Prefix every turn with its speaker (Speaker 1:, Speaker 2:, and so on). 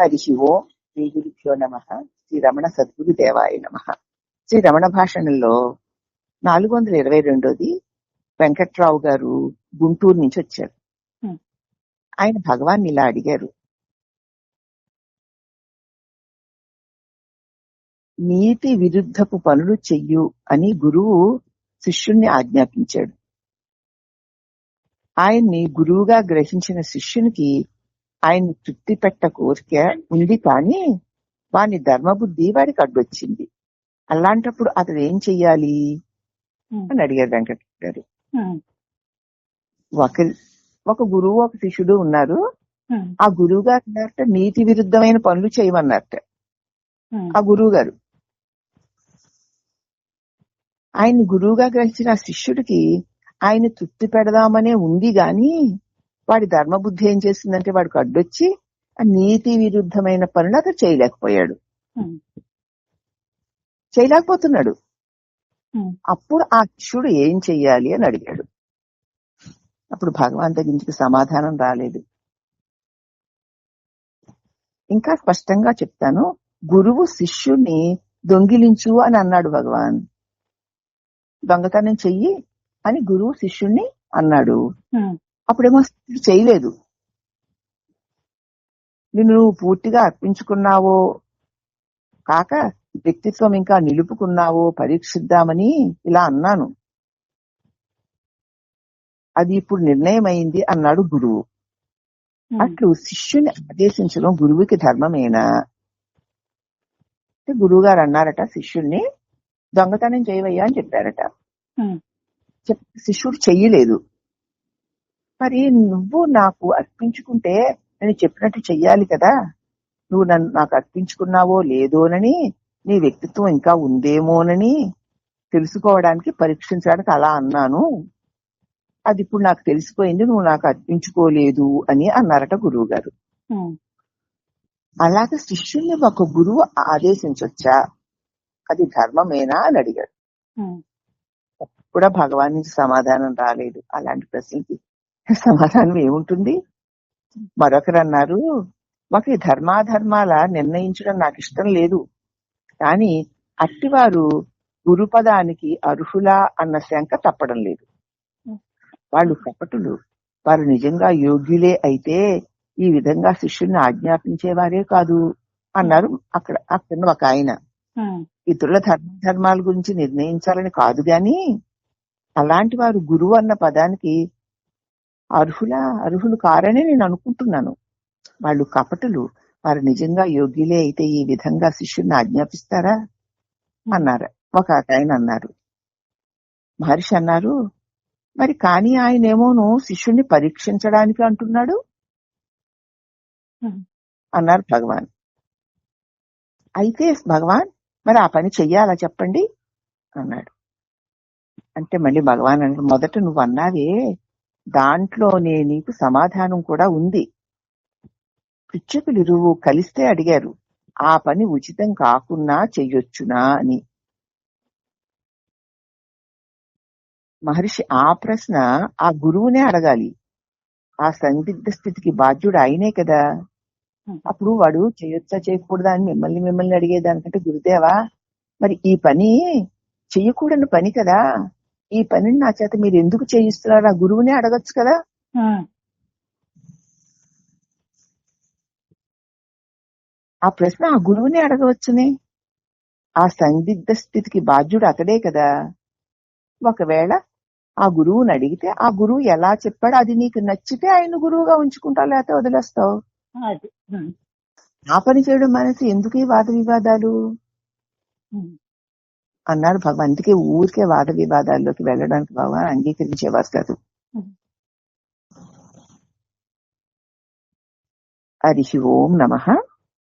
Speaker 1: హరి ఓం శ్రీ గురుభ్యో నమ. శ్రీ రమణ సద్గురు దేవాయ నమ. శ్రీ రమణ భాషణంలో నాలుగు వందల ఇరవై రెండోది వెంకట్రావు గారు గుంటూరు నుంచి వచ్చారు. ఆయన భగవాన్ ఇలా అడిగారు. నీతి విరుద్ధపు పనులు చెయ్యు అని గురువు శిష్యుణ్ణి ఆజ్ఞాపించాడు. ఆయన్ని గురువుగా గ్రహించిన శిష్యునికి ఆయన్ని తృప్తి పెట్ట కోరిక ఉంది కానీ వాని ధర్మబుద్ధి వాడికి అడ్డొచ్చింది అలాంటప్పుడు అతడు ఏం చెయ్యాలి. అని అడిగారు వెంకట గారు. ఒక ఒక గురువు ఒక శిష్యుడు ఉన్నారు. ఆ గురువు గారు అన్నారట నీతి విరుద్ధమైన పనులు చేయమన్నారట. ఆ గురువు గారు ఆయన గురువుగా గ్రహించిన ఆ శిష్యుడికి ఆయన తృప్తి పెడదామనే ఉంది గాని వాడి ధర్మబుద్ధి ఏం చేసిందంటే వాడికి అడ్డొచ్చి ఆ నీతి విరుద్ధమైన పనులు అతను చేయలేకపోయాడు
Speaker 2: Hmm.
Speaker 1: చేయలేకపోతున్నాడు
Speaker 2: Hmm.
Speaker 1: అప్పుడు ఆ శిష్యుడు ఏం చెయ్యాలి అని అడిగాడు అప్పుడు నుంచి సమాధానం రాలేదు ఇంకా స్పష్టంగా చెప్తాను గురువు శిష్యుణ్ణి దొంగిలించు అని అన్నాడు భగవాన్ దొంగతనం చెయ్యి అని గురువు శిష్యుణ్ణి అన్నాడు
Speaker 2: Hmm.
Speaker 1: అప్పుడేమో చేయలేదు. నిన్ను నువ్వు పూర్తిగా అర్పించుకున్నావో కాక వ్యక్తిత్వం ఇంకా నిలుపుకున్నావో పరీక్షిద్దామని ఇలా అన్నాను. అది ఇప్పుడు నిర్ణయం అయింది అన్నాడు గురువు. అట్లు శిష్యుని ఆదేశించడం గురువుకి ధర్మమేనా? అంటే గురువు గారు అన్నారట శిష్యుణ్ణి దొంగతనం చేయవయ్యా అని చెప్పారట. చెప్ శిష్యుడు చెయ్యలేదు. మరి నువ్వు నాకు అర్పించుకుంటే నేను చెప్పినట్టు చెయ్యాలి కదా. నువ్వు నన్ను నాకు అర్పించుకున్నావో లేదోనని నీ వ్యక్తిత్వం ఇంకా ఉందేమోనని తెలుసుకోవడానికి పరీక్షించడానికి అలా అన్నాను. అది ఇప్పుడు నాకు తెలిసిపోయింది నువ్వు నాకు అర్పించుకోలేదు అని అన్నారట గురువు గారు. అలాగే శిష్యుల్ని ఒక గురువు ఆదేశించొచ్చా? అది ధర్మమేనా అని అడిగాడు. కూడా భగవాన్ నుంచి సమాధానం రాలేదు. అలాంటి ప్రశ్నకి సమాధానం ఏముంటుంది? మరొకరు అన్నారు మాకు ధర్మాధర్మాల నిర్ణయించడం నాకు ఇష్టం లేదు. కానీ అట్టివారు గురుపదానికి అర్హులా అన్న శంక తప్పడం లేదు. వాళ్ళు కపటులు. వారు నిజంగా యోగ్యులే అయితే ఈ విధంగా శిష్యుల్ని ఆజ్ఞాపించేవారే కాదు అన్నారు అక్కడ అక్కడ ఒక ఆయన. ఇతరుల ధర్మ ధర్మాల గురించి నిర్ణయించాలని కాదు గాని అలాంటి వారు గురువు అన్న పదానికి అర్హుల అర్హులు కారని నేను అనుకుంటున్నాను. వాళ్ళు కపటులు. వారు నిజంగా యోగ్యులే అయితే ఈ విధంగా శిష్యుల్ని ఆజ్ఞాపిస్తారా? అన్నారు. ఒక ఆయన అన్నారు. మహర్షి అన్నారు మరి కానీ ఆయన ఏమోను శిష్యుణ్ణి పరీక్షించడానికి అంటున్నాడు. అన్నారు భగవాన్. అయితే భగవాన్ మరి ఆ పని చెయ్యాలా చెప్పండి? అన్నాడు. అంటే మళ్ళీ భగవాన్ అన్నాడు మొదట నువ్వు అన్నావే దాంట్లోనే నీకు సమాధానం కూడా ఉంది. పిచ్చకులిరువు కలిస్తే అడిగారు ఆ పని ఉచితం కాకున్నా చెయ్యొచ్చునా అని. మహర్షి ఆ ప్రశ్న ఆ గురువునే అడగాలి. ఆ సందిగ్ధ స్థితికి బాధ్యుడు ఆయనే కదా. అప్పుడు వాడు చేయొచ్చా చేయకూడదా అని మిమ్మల్ని మిమ్మల్ని అడిగేదానికంటే గురుదేవా మరి ఈ పని చెయ్యకూడని పని కదా. ఈ పనిని నా చేత మీరు ఎందుకు చేయిస్తున్నారు? ఆ గురువునే అడగచ్చు కదా. ఆ. ప్రశ్న ఆ గురువునే అడగవచ్చునే. ఆ సందిగ్ధ స్థితికి బాధ్యుడు అతడే కదా. ఒకవేళ ఆ గురువుని అడిగితే ఆ గురువు ఎలా చెప్పాడో? అది నీకు నచ్చితే ఆయన గురువుగా ఉంచుకుంటావు లేకపోతే వదిలేస్తావు. ఆ పని చేయడం మానేసి ఎందుకు ఈ వాద వివాదాలు. అన్నారు. భగవాన్ అందుకే ఊరికే వాద వివాదాల్లోకి వెళ్ళడానికి భగవాన్ అంగీకరించేవారు కాదు. హరి ఓం నమ.